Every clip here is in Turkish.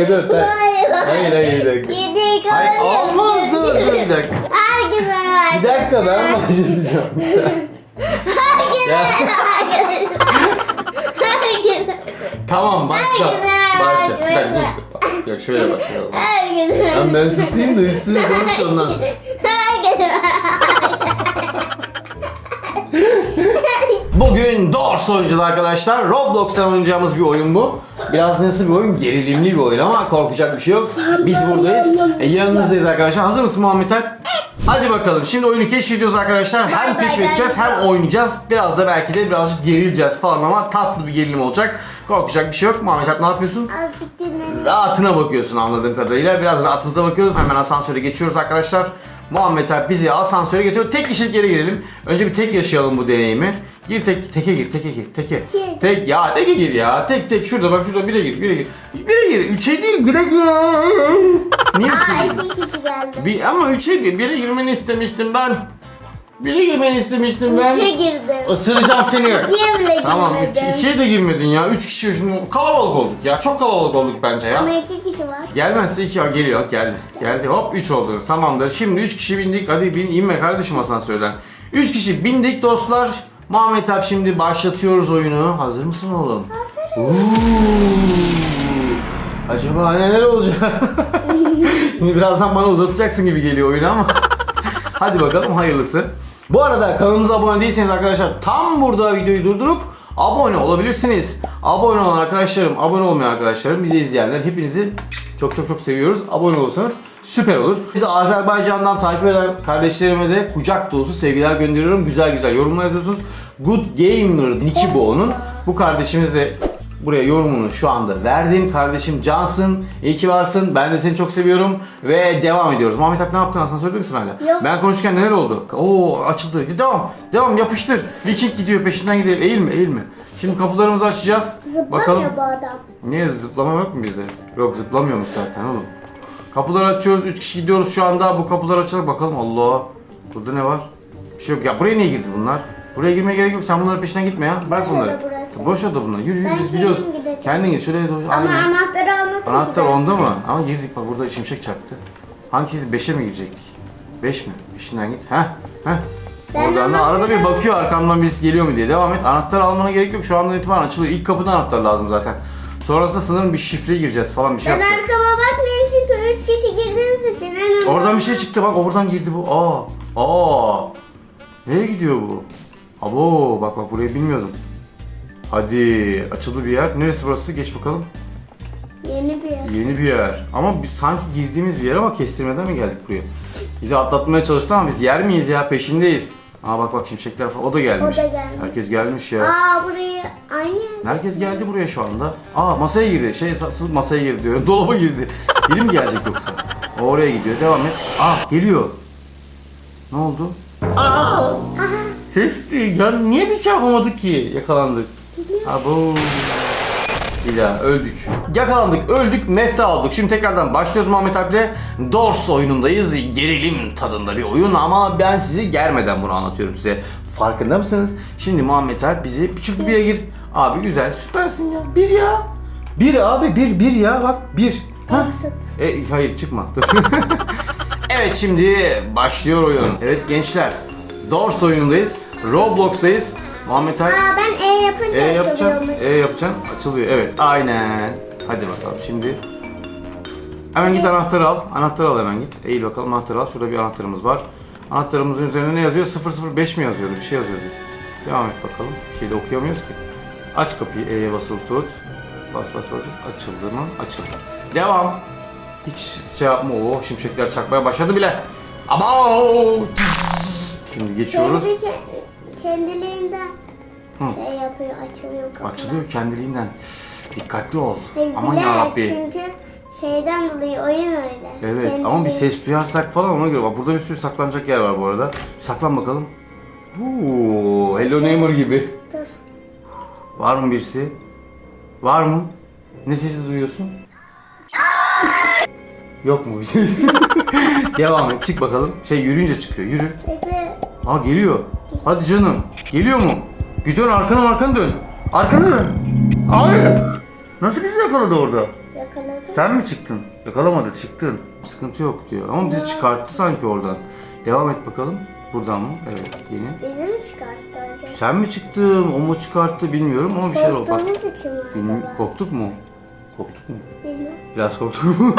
dakika dur. Hayır. Hayır hayır bir dakika. Yedi Hayır olmaz dur dur bir dakika. Herkese ver. Bir dakika ben başlayacağım. Herkese Ya. Herkese. Tamam başla. Herkese Başla. Bir dakika dur. Ya şöyle başlayalım. Herkese. Lan ben susayım da üstüne konuş ondan sonra. Herkese. Bugün Doors oynayacağız arkadaşlar. Roblox'tan oynayacağımız bir oyun bu. Biraz nasıl bir oyun? Gerilimli bir oyun ama korkacak bir şey yok. Biz buradayız. E, yanınızdayız arkadaşlar. Hazır mısın Muhammed Alp? Hadi bakalım. Şimdi oyunu keşfediyoruz arkadaşlar. Hem keşfedeceğiz hem oynayacağız. Biraz da belki de birazcık gerileceğiz falan ama tatlı bir gerilim olacak. Korkacak bir şey yok. Muhammed Alp ne yapıyorsun? Azıcık dinlenin. Rahatına bakıyorsun anladığım kadarıyla. Biraz rahatımıza bakıyoruz. Hemen asansöre geçiyoruz arkadaşlar. Muhammed Alp bizi asansöre getiriyor. Tek kişilik yere girelim. Önce bir tek yaşayalım bu deneyimi. Gir tek, teke gir, teke gir, teke. Tek. Tek, ya teke gir ya. Tek tek şurada bak şurada bire gir, bire gir. Bire gir, üçe değil bire gir. Niye üçe gir? iki kişi geldi. Bir, ama üçe gir, bire girmeni istemiştim ben. Bire girmeni istemiştim ben. Üçe girdim. Isıracağım seni. İkiye bile Tamam, girmedim. üç, ikiye de girmedin ya. Üç kişi şimdi kalabalık olduk ya. Çok kalabalık olduk bence ya. Ama iki kişi var. Gelmezse iki geliyor geldi. Geldi hop 3 oldunuz tamamdır. Şimdi 3 kişi bindik hadi bin inme kardeşim asansörden. 3 kişi bindik dostlar. Muhammed abi şimdi başlatıyoruz oyunu. Hazır mısın oğlum? Hazırım. Oo. Acaba neler olacak? şimdi birazdan bana uzatacaksın gibi geliyor oyunu ama. hadi bakalım hayırlısı. Bu arada kanalımıza abone değilseniz arkadaşlar tam burada videoyu durdurup abone olabilirsiniz. Abone olan arkadaşlarım, abone olmayan arkadaşlarım, bizi izleyenler hepinizi çok çok çok seviyoruz. Abone olursanız süper olur. Bizi Azerbaycan'dan takip eden kardeşlerime de kucak dolusu sevgiler gönderiyorum. Güzel güzel yorumlar yazıyorsunuz. Good Gamer Niki bu kardeşimiz de buraya yorumunu şu anda verdim. Kardeşim cansın. İyi ki varsın. Ben de seni çok seviyorum. Ve devam ediyoruz. Muhammed Alp ne yaptın? Söyler misin hala? Yok. Ben konuşurken neler oldu? Oo açıldı. Devam. Devam yapıştır. Viking gidiyor peşinden gidelim. Eğilme eğilme. Şimdi kapılarımızı açacağız. Zıplamıyor Bakalım. bu adam. Niye zıplama yok mu bizde? Yok zıplamıyormuş zaten oğlum. Kapıları açıyoruz. Üç kişi gidiyoruz şu anda. Bu kapıları açalım bakalım. Allah. Burada ne var? Bir şey yok. Ya buraya niye girdi bunlar? Buraya girmeye gerek yok. Sen bunların peşinden gitme ya. Bırak Boş bunları. oda burası. Boş oda bunlar. Yürü yürü Ben biz biliyoruz. gideceğim. Kendin git. Şuraya doğru. Ama Aynen. anahtarı almadım Anahtar ki ben. onda mı? Ama girdik bak burada şimşek çaktı. Hangisiydi? Beşe mi girecektik? Beş mi? Beşinden git. Heh. Heh. Ben Oradan da arada bir anahtarı- bakıyor arkamdan birisi geliyor mu diye. Devam et. Anahtar almana gerek yok. Şu andan itibaren açılıyor. İlk kapıda anahtar lazım zaten. Sonrasında sanırım bir şifre gireceğiz falan bir şey Ben yapacağız. arkama bakmayın çünkü üç kişi girdiğimiz için en önemli. Oradan bir şey çıktı bak oradan girdi bu. Aa. Aa. Nereye gidiyor bu? Abo bak bak burayı bilmiyordum. Hadi açıldı bir yer. Neresi burası? Geç bakalım. Yeni bir yer. Yeni bir yer. Ama bir- sanki girdiğimiz bir yer ama kestirmeden mi geldik buraya? Bizi atlatmaya çalıştı ama biz yer miyiz ya? Peşindeyiz. Aa bak bak şimşekler falan. O da gelmiş. O da gelmiş. Herkes gelmiş ya. Aa burayı aynı yer. Herkes geldi buraya şu anda. Aa masaya girdi. Şey masaya girdi diyor. Dolaba girdi. Biri mi gelecek yoksa? O oraya gidiyor. Devam et. Aa geliyor. Ne oldu? Aa! Ses ya niye bir şey yapamadık ki? Yakalandık. Abo. Daha öldük. Yakalandık, öldük, mefta aldık. Şimdi tekrardan başlıyoruz Muhammed Alp'le. Dors oyunundayız. Gerilim tadında bir oyun ama ben sizi germeden bunu anlatıyorum size. Farkında mısınız? Şimdi Muhammed Alp bizi küçük bir yere gir. Abi güzel, süpersin ya. Bir ya. Bir abi, bir, bir ya. Bak bir. Ha? E, hayır çıkma. Dur. evet şimdi başlıyor oyun. Evet gençler. Dors oyunundayız. Roblox'tayız. Muhammed Aa ben E yapınca e yapacaksın. açılıyormuş. E yapacaksın. Açılıyor. Evet. Aynen. Hadi bakalım şimdi. Hemen git anahtarı al. Anahtarı al hemen git. Eğil bakalım anahtarı al. Şurada bir anahtarımız var. Anahtarımızın üzerine ne yazıyor? 005 mi yazıyordu? Bir şey yazıyordu. Devam et bakalım. Bir şey de okuyamıyoruz ki. Aç kapıyı. E'ye basılı tut. Bas bas bas. bas. Açıldı mı? Açıldı. Devam. Hiç şey yapma. Oo, şimşekler çakmaya başladı bile. Ama Şimdi geçiyoruz. Kendi ke- kendiliğinden şey yapıyor açılıyor kapılar. Açılıyor kendiliğinden. Dikkatli ol. Hayır, Aman bilerek yarabbi. çünkü şeyden dolayı oyun öyle. Evet Kendiliğinden. ama bir ses duyarsak falan ona göre. Bak burada bir sürü saklanacak yer var bu arada. Bir saklan bakalım. Oo, Hello Neighbor gibi. Dur. Var mı birisi? Var mı? Ne sesi duyuyorsun? Yok mu bir şey? Devam et çık bakalım. Şey yürüyünce çıkıyor. Yürü. Bekle. Aa geliyor. Hadi canım. Geliyor mu? Gidiyorsun arkanı arkanı dön. Arkanı dön. Hayır. Nasıl bizi yakaladı orada? yakaladım. Sen mi çıktın? Yakalamadı çıktın. Sıkıntı yok diyor. Ama bizi çıkarttı sanki oradan. Devam et bakalım. Buradan mı? Evet yeni. Bizi mi çıkarttı acaba? Sen mi çıktın? O mu çıkarttı bilmiyorum ama bir şeyler oldu. Korktuğumuz için mi bilmi- acaba? korktuk mu? Korktuk mu? Bilmem. Biraz korktuk mu?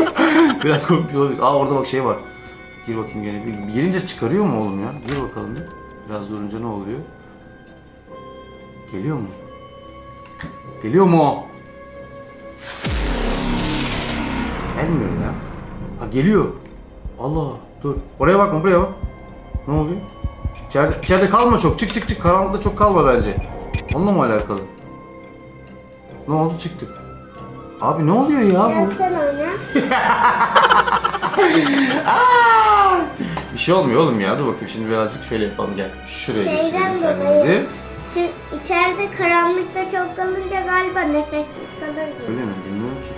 Biraz korkmuş olabiliriz. Aa orada bak şey var. Gir bakayım gene. Bir, girince çıkarıyor mu oğlum ya? Gir bakalım bir. Biraz durunca ne oluyor? Geliyor mu? Geliyor mu o? Gelmiyor ya. Ha geliyor. Allah dur. Oraya bakma buraya bak. Ne oluyor? İçeride, içeride kalma çok. Çık çık çık. Karanlıkta çok kalma bence. Onunla mı alakalı? Ne oldu çıktık. Abi ne oluyor ya bu? Biraz sen oyna. Bir şey olmuyor oğlum ya. Dur bakayım şimdi birazcık şöyle yapalım gel. Şuraya Şeyden geçirelim dolayı. kendimizi. Şu içeride karanlıkta çok kalınca galiba nefessiz kalır gibi. Öyle mi? Bilmiyorum ki.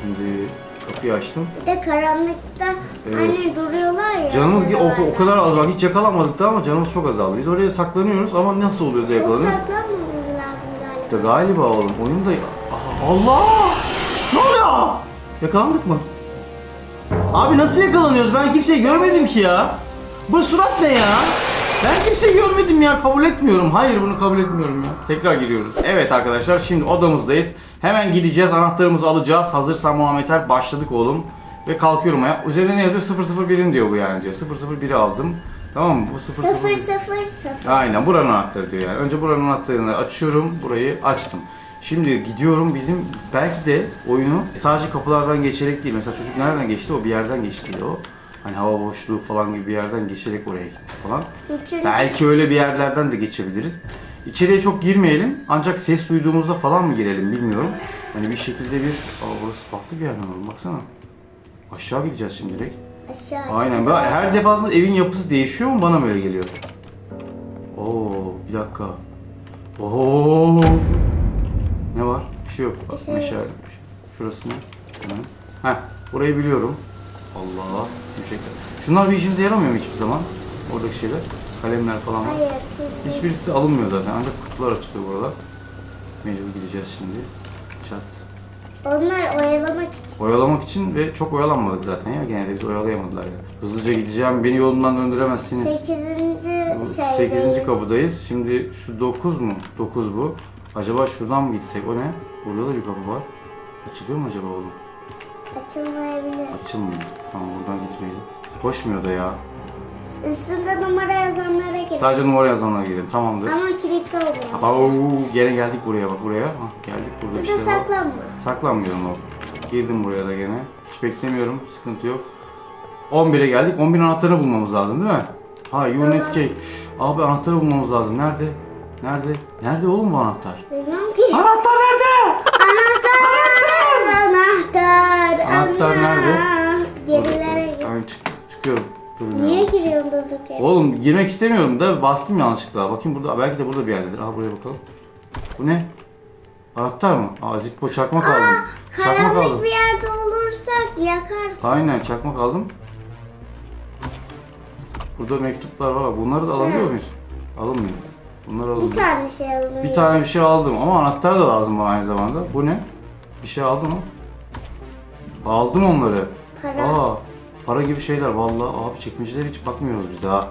Şimdi kapıyı açtım. Bir de karanlıkta Evet. hani duruyorlar ya. Canımız o, canavarlar. o kadar az var. Hiç yakalanmadık da ama canımız çok azaldı. Biz oraya saklanıyoruz ama nasıl oluyor da Çok yakalanıyoruz? saklanmamız lazım galiba. Da galiba oğlum oyunda... Aha, Allah! Ne oluyor? Yakalandık mı? Abi nasıl yakalanıyoruz? Ben kimseyi görmedim ki ya. Bu surat ne ya? Ben kimseyi görmedim ya. Kabul etmiyorum. Hayır bunu kabul etmiyorum ya. Tekrar giriyoruz. Evet arkadaşlar şimdi odamızdayız. Hemen gideceğiz. Anahtarımızı alacağız. Hazırsan Muhammed Er başladık oğlum. Ve kalkıyorum ya. Üzerinde ne yazıyor? 001'in diyor bu yani diyor. 001'i aldım. Tamam mı? Bu 001. Sıfır sıfır sıfır. Aynen buranın anahtarı diyor yani. Önce buranın anahtarını açıyorum. Burayı açtım. Şimdi gidiyorum bizim belki de oyunu sadece kapılardan geçerek değil. Mesela çocuk nereden geçti? O bir yerden geçtiydi o. Hani hava boşluğu falan gibi bir yerden geçerek oraya gitti falan. Üçüncü Belki öyle bir yerlerden de geçebiliriz. İçeriye çok girmeyelim. Ancak ses duyduğumuzda falan mı girelim bilmiyorum. Hani bir şekilde bir... Aa burası farklı bir yer mi? Baksana. Aşağı gideceğiz şimdi direkt. aşağı Aynen. Ben her defasında evin yapısı değişiyor mu bana böyle geliyor. Oo, bir dakika. Oo. Ne var? Bir şey yok. Bak şey yok. meşale. Şurası ne? Hı. Heh, burayı biliyorum. Allah. Şimşekler. Şunlar bir işimize yaramıyor mu hiçbir zaman? Oradaki şeyler. Kalemler falan var. Hayır. hiç- Hiçbirisi de alınmıyor zaten. Ancak kutular açılıyor burada. Mecbur gideceğiz şimdi. Çat. Onlar oyalamak için. Oyalamak için ve çok oyalanmadık zaten ya. Genelde bizi oyalayamadılar yani. Hızlıca gideceğim. Beni yolumdan döndüremezsiniz. Sekizinci Bu şeydeyiz. 8. kapıdayız. Şimdi şu 9 mu? 9 bu. Acaba şuradan mı gitsek? O ne? Burada da bir kapı var. Açılıyor mu acaba oğlum? Açılmayabilir. Açılmıyor. Tamam buradan gitmeyelim. Koşmuyor da ya. Üstünde numara yazanlara gir. Sadece numara yazanlar girelim. Tamamdır. Ama kilitli oluyor. Oo, gene geldik buraya bak buraya. Hah, geldik burada Burada şey var. saklanma. Saklanmıyorum o. Girdim buraya da gene. Hiç beklemiyorum. Sıkıntı yok. 11'e geldik. 11 anahtarını bulmamız lazım değil mi? Ha unit key. Abi anahtarı bulmamız lazım. Nerede? Nerede? Nerede oğlum bu anahtar? Bilmem ki. Anahtar nerede? Anahtar! Anahtar! Anahtar Ana! nerede? Gerilere git. Ben çık çıkıyorum. Durun Niye ya. giriyorsun durduk yere? Oğlum girmek istemiyorum da bastım yanlışlıkla. Bakayım burada belki de burada bir yerdedir. Aha buraya bakalım. Bu ne? Anahtar mı? Aa Zippo çakmak aldım. Çakmak Karanlık aldım. bir yerde olursak yakarsın. Aynen çakmak aldım. Burada mektuplar var. Bunları da Evet. muyuz? Alınmıyor. Bunlar Bir alınmıyor. tane şey alınıyor. Bir tane bir şey aldım ama anahtar da lazım bana aynı zamanda. Bu ne? Bir şey aldım mı? Aldım onları. Para. Aa, para gibi şeyler. Vallahi abi çekmecelere hiç bakmıyoruz biz daha.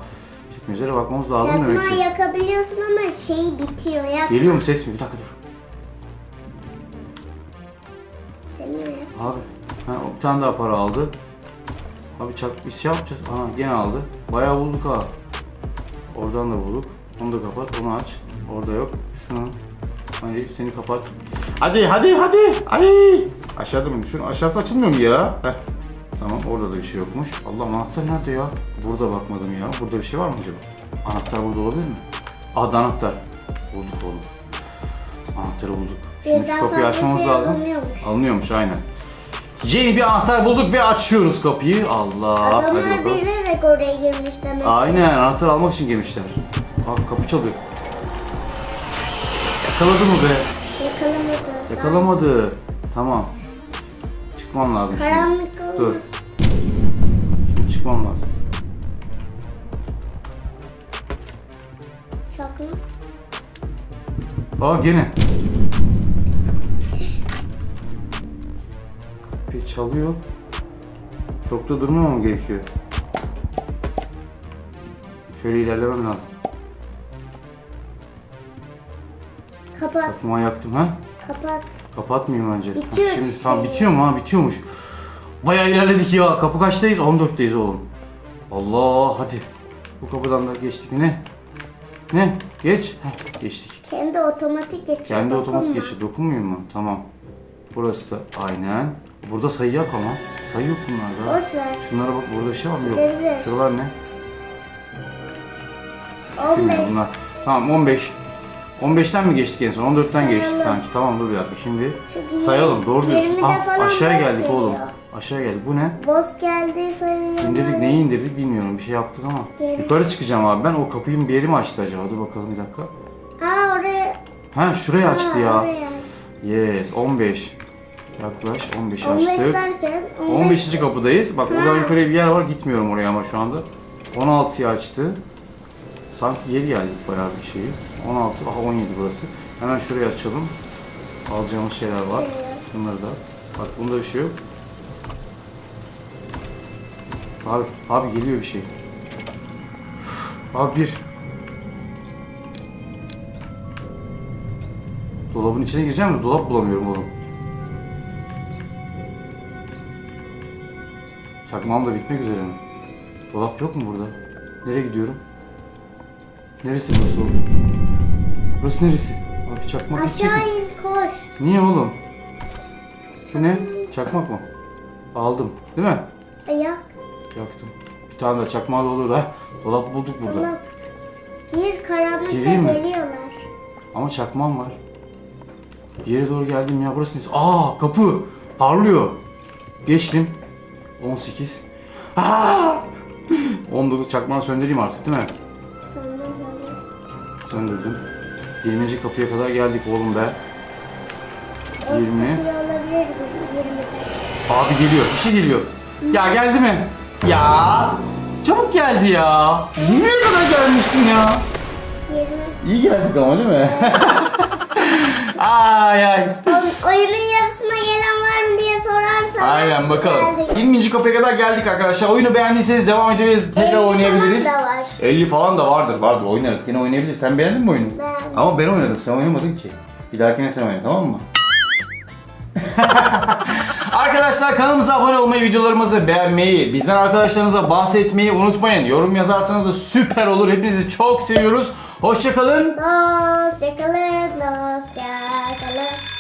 Çekmecelere bakmamız lazım demek Çakmağı ki. yakabiliyorsun ama şey bitiyor. Yak. Geliyor mu ses mi? Bir dakika dur. Senin ayak. Abi, ha, bir tane daha para aldı. Abi çak bir şey yapacağız. Ana gene aldı. Bayağı bulduk ha. Oradan da bulduk. Onu da kapat, onu aç. Orada yok. Şunu. Hadi seni kapat. Hadi hadi hadi. Ay. Aşağıda mı? Şunu aşağısı açılmıyor mu ya? Heh. Tamam orada da bir şey yokmuş. Allah anahtar nerede ya? Burada bakmadım ya. Burada bir şey var mı acaba? Anahtar burada olabilir mi? Adı anahtar. Bulduk oğlum. Anahtarı bulduk. Şimdi şu Birden kapıyı fazla açmamız şey lazım. alınıyormuş. Alınıyormuş aynen. Yeni bir anahtar bulduk ve açıyoruz kapıyı. Allah. Hadi Adamlar bakalım. bilerek oraya girmiş demek. ki. Aynen anahtar almak için girmişler. Bak kapı çalıyor. Yakaladı mı be? Yakalamadı. Yakalamadı. Tamam. Çıkmam lazım şimdi. Karanlık olmaz. Dur. Şimdi çıkmam lazım. Çakma. Aa gene. çalıyor. Çok da durmamam gerekiyor. Şöyle ilerlemem lazım. Kapat. Kafama yaktım ha. Kapat. Kapatmayayım önce. Ha, Bitiyor Şimdi şey. tamam bitiyor mu ha bitiyormuş. Bayağı ilerledik ya. Kapı kaçtayız? 14'teyiz oğlum. Allah hadi. Bu kapıdan da geçtik ne? Ne? Geç. Heh, geçtik. Kendi otomatik geçiyor. Kendi otomatik dokunma. geçiyor. Dokunmayayım mı? Tamam. Burası da aynen. Burada sayı yok ama. Sayı yok bunlarda. Boş ver. Şunlara bak burada bir şey var mı? Yok. Şuralar ne? 15. Şimdi bunlar. Tamam 15. 15'ten mi geçtik en son? 14'ten Sayalım. geçtik sanki. Tamam dur bir dakika. Şimdi Çünkü sayalım. Doğru diyorsun. 20'de Ah, falan boss geldik oğlum. geliyor. Aşağıya geldik. Bu ne? Boss geldi sayıyorum. İndirdik. Neyi indirdik bilmiyorum. Bir şey yaptık ama. Geri Yukarı çıkacağım abi. Ben o kapıyı bir yeri mi açtı acaba? Dur bakalım bir dakika. Aa oraya. Ha şurayı açtı Ha, ya. oraya. Yes 15. Yaklaş 15 15 açtık. derken 15. 15. kapıdayız. Bak oradan yukarıya bir yer var. Gitmiyorum oraya ama şu anda. 16'yı açtı. Sanki geri geldik bayağı bir şeyi. 16, aha 17 burası. Hemen şurayı açalım. Alacağımız şeyler var. Şey yok. Şunları da. Bak bunda bir şey yok. Abi, abi geliyor bir şey. Abi bir. Dolabın içine gireceğim de dolap bulamıyorum oğlum. Çakmağım da bitmek üzere mi? Dolap yok mu burada? Nereye gidiyorum? Neresi burası oğlum? Burası neresi? Abi çakmak mi? Aşağı in koş. Niye oğlum? Bu ne? Çakmak mı? Aldım. Değil mi? Ayak. Yaktım. Bir tane de çakmağı da olur da. Dolap bulduk burada. Dolap. Gir karanlıkta Gireyim mi? geliyorlar. Ama çakmağım var. Bir yere doğru geldim ya. Burası neresi? Aa kapı. Parlıyor. Geçtim. 18. Aa! 19 çakmağı söndüreyim artık değil mi? Sandım. Söndürdüm. 20. kapıya kadar geldik oğlum be. O 20. çıkıyor olabilir bu 20'de. Abi geliyor. Bir şey geliyor. Ya geldi mi? Ya. Çabuk geldi ya. 20'ye kadar gelmiştim ya. 20. İyi geldik ama değil mi? ay ay. Oyunun yarısına gelen var sorarsan. Aynen bakalım. Geldik. 20. kapıya kadar geldik arkadaşlar. Oyunu beğendiyseniz devam edebiliriz. Tekrar 50 falan oynayabiliriz. da var. 50 falan da vardır. Vardır oynarız. Yine oynayabiliriz. Sen beğendin mi oyunu? Beğendim. Ama ben oynadım. Sen oynamadın ki. Bir dahakine sen oyna tamam mı? Arkadaşlar kanalımıza abone olmayı, videolarımızı beğenmeyi, bizden arkadaşlarınıza bahsetmeyi unutmayın. Yorum yazarsanız da süper olur. Hepinizi çok seviyoruz. Hoşçakalın. Hoşçakalın.